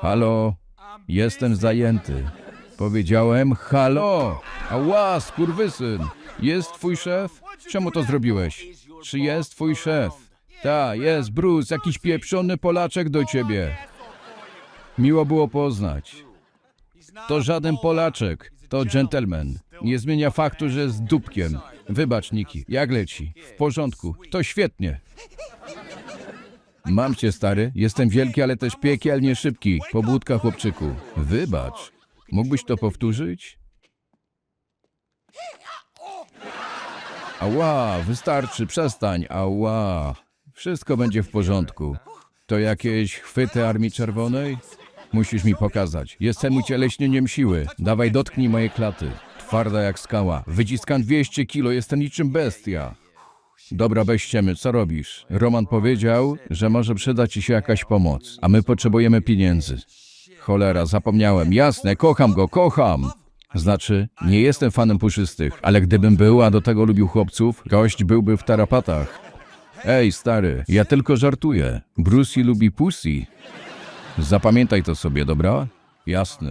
Halo, jestem zajęty. Powiedziałem halo. Ała, skurwysyn. Jest twój szef? Czemu to zrobiłeś? Czy jest twój szef? Ta, jest, Bruce, jakiś pieprzony Polaczek do ciebie. Miło było poznać. To żaden Polaczek, to gentleman. Nie zmienia faktu, że jest dupkiem. Wybacz, Niki, jak leci? W porządku, to świetnie. Mam cię, stary. Jestem wielki, ale też piekielnie szybki. Pobudka, chłopczyku. Wybacz. Mógłbyś to powtórzyć? Ała, wystarczy, przestań. Ała. Wszystko będzie w porządku. To jakieś chwyty Armii Czerwonej? Musisz mi pokazać. Jestem ucieleśnieniem siły. Dawaj, dotknij moje klaty. Twarda jak skała. Wyciskam 200 kilo, jestem niczym bestia. Dobra, weź ściemy, co robisz? Roman powiedział, że może przydać ci się jakaś pomoc, a my potrzebujemy pieniędzy. Cholera, zapomniałem. Jasne, kocham go, kocham. Znaczy, nie jestem fanem puszystych, ale gdybym był, a do tego lubił chłopców, gość byłby w tarapatach. Ej, stary, ja tylko żartuję. Brucey lubi pussy. Zapamiętaj to sobie, dobra? Jasne.